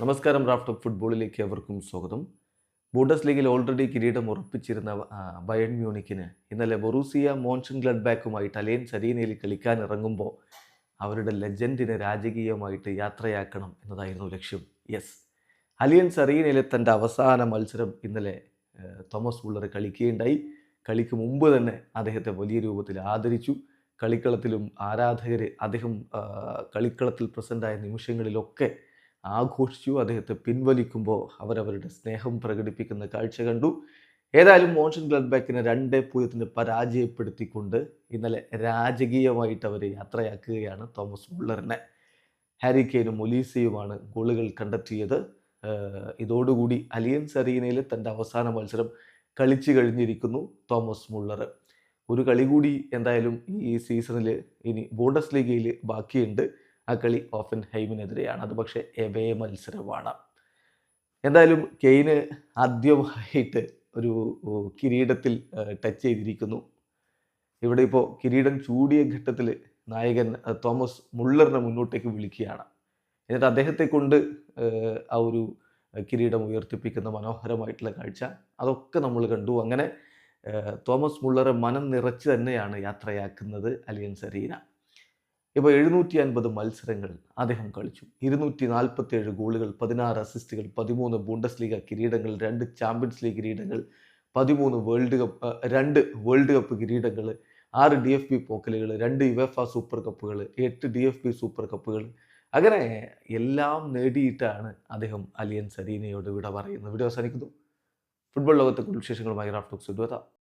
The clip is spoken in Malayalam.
നമസ്കാരം റാഫ്റ്റ് ഫുട്ബോളിലേക്ക് അവർക്കും സ്വാഗതം. ബൂഡസ് ലീഗിൽ ഓൾറെഡി കിരീടം ഉറപ്പിച്ചിരുന്ന ബയൺ മ്യൂണിക്കിന് ഇന്നലെ ബൊറൂസിയ മോൺഷൻ ഗ്ലഡ്ബാക്കുമായിട്ട് അലയൻ അരീനയിൽ കളിക്കാൻ ഇറങ്ങുമ്പോൾ അവരുടെ ലെജൻഡിനെ രാജകീയമായിട്ട് യാത്രയാക്കണം എന്നതായിരുന്നു ലക്ഷ്യം. യെസ്. അലിയൻസ് സറീനയിലെ തന്റെ അവസാന മത്സരം ഇന്നലെ തോമസ് ബുള്ളർ കളിക്കുകയുണ്ടായി. കളിക്ക് മുമ്പ് തന്നെ അദ്ദേഹത്തെ വലിയ രൂപത്തിൽ ആദരിച്ചു. കളിക്കളത്തിലും ആരാധകർ അദ്ദേഹം കളിക്കളത്തിൽ പ്രസന്റായ നിമിഷങ്ങളിലൊക്കെ ആഘോഷിച്ചു അദ്ദേഹത്തെ പിൻവലിക്കുമ്പോൾ അവരവരുടെ സ്നേഹം പ്രകടിപ്പിക്കുന്ന കാഴ്ച കണ്ടു. ഏതായാലും മോൺഷൻ ഗ്ലഡ്ബാക്കിനെ രണ്ട് പൂജ്യത്തിന് പരാജയപ്പെടുത്തിക്കൊണ്ട് ഇന്നലെ രാജകീയമായിട്ട് അവർ യാത്രയാക്കുകയാണ് തോമസ് മുള്ളറിനെ. ഹാരി കെയ്നും ഒലീസയുമാണ് ഗോളുകൾ കണ്ടെത്തിയത്. ഇതോടുകൂടി അലിയൻസ് അറീനയിൽ തന്റെ അവസാന മത്സരം കളിച്ചു കഴിഞ്ഞിരിക്കുന്നു തോമസ് മുള്ളർ. ഒരു കളി കൂടി എന്തായാലും ഈ സീസണിൽ ഇനി ബോണ്ടസ് ലീഗയിൽ ബാക്കിയുണ്ട്. ആ കളി ഓഫൻ ഹൈമിനെതിരെയാണ് അത് പക്ഷേ എവേ മത്സരമാണ്. എന്തായാലും കെയ്ന് ആദ്യമായിട്ട് ഒരു കിരീടത്തിൽ ടച്ച് ചെയ്തിരിക്കുന്നു. ഇവിടെ ഇപ്പോൾ കിരീടം ചൂടിയ ഘട്ടത്തിൽ നായകൻ തോമസ് മുള്ളറിനെ മുന്നോട്ടേക്ക് വിളിക്കുകയാണ്. എന്നിട്ട് അദ്ദേഹത്തെ കൊണ്ട് ആ ഒരു കിരീടം ഉയർത്തിപ്പിക്കുന്ന മനോഹരമായിട്ടുള്ള കാഴ്ച അതൊക്കെ നമ്മൾ കണ്ടു. അങ്ങനെ തോമസ് മുള്ളറെ മനം നിറച്ച് തന്നെയാണ് യാത്രയാക്കുന്നത് അലിയൻസ് അരീന. ഇപ്പോൾ എഴുന്നൂറ്റി അൻപത് മത്സരങ്ങൾ അദ്ദേഹം കളിച്ചു. ഇരുന്നൂറ്റി നാൽപ്പത്തി ഏഴ് ഗോളുകൾ പതിനാറ് അസിസ്റ്റുകൾ പതിമൂന്ന് ബൂണ്ടസ് ലീഗ കിരീടങ്ങൾ രണ്ട് ചാമ്പ്യൻസ് ലീഗ് കിരീടങ്ങൾ പതിമൂന്ന് വേൾഡ് കപ്പ് രണ്ട് വേൾഡ് കപ്പ് കിരീടങ്ങൾ ആറ് ഡി എഫ് ബി പോക്കലുകൾ രണ്ട് യുവഫ സൂപ്പർ കപ്പുകൾ എട്ട് ഡി എഫ് ബി സൂപ്പർ കപ്പുകൾ. അങ്ങനെ എല്ലാം നേടിയിട്ടാണ് അദ്ദേഹം അലിയൻ സരീനയോട് വിട പറയുന്നത്. വീഡിയോ അവസാനിക്കുന്നു. ഫുട്ബോൾ ലോകത്തെ കുറിച്ച് വിശേഷങ്ങളുമായി റാഫ്റ്റോക്സ്